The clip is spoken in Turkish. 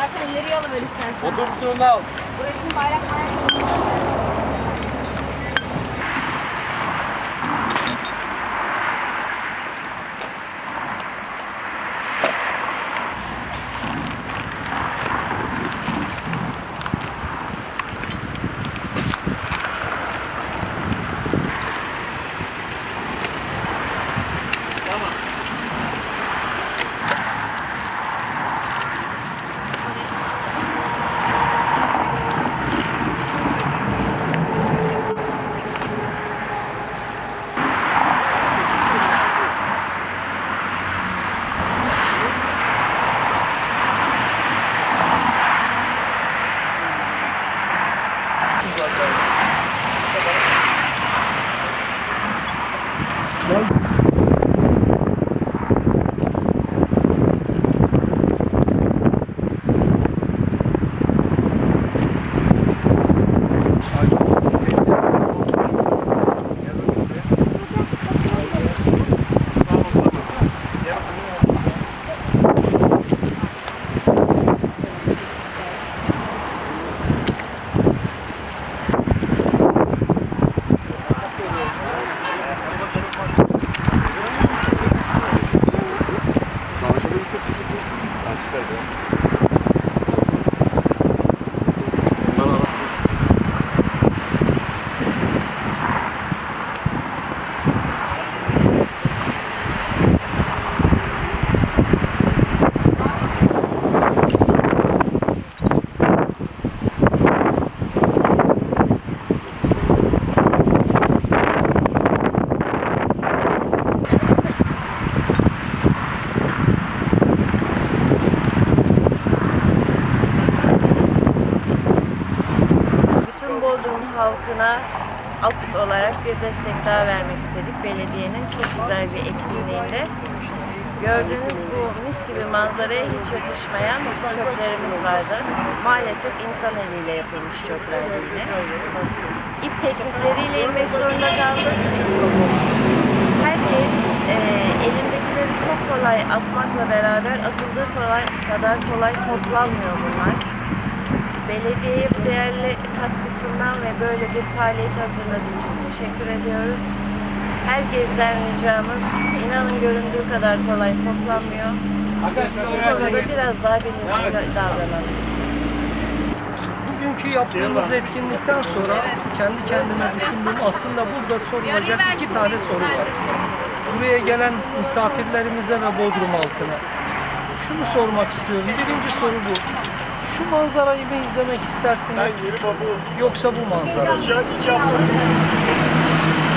Serkan ileriye alıver istersen. Otobüsünü al. Burası bayrak bayrak. Thank. Halkına Akut olarak bir destek daha vermek istedik. Belediyenin çok güzel bir etkinliğinde. Gördüğünüz bu mis gibi manzaraya hiç yakışmayan çöplerimiz vardı. Maalesef insan eliyle yapılmış çöplerdi yine. İp teknikleriyle inmek zorunda kaldık. Herkes e, elindekileri çok kolay atmakla beraber atıldığı kolay, kadar kolay toplanmıyor bunlar. Belediyeye bu değerli katkısından ve böyle bir faaliyet hazırladığı için teşekkür ediyoruz. Herkesten ricamız inanın göründüğü kadar kolay toplanmıyor. Bu konuda biraz daha bilinçli davranalım. Bugünkü yaptığımız etkinlikten sonra kendi kendime düşündüm aslında burada sorulacak iki tane soru var. Buraya gelen misafirlerimize ve Bodrum halkına şunu sormak istiyorum. Birinci soru bu. Şu manzarayı mı izlemek istersiniz yoksa bu manzarayı? mı?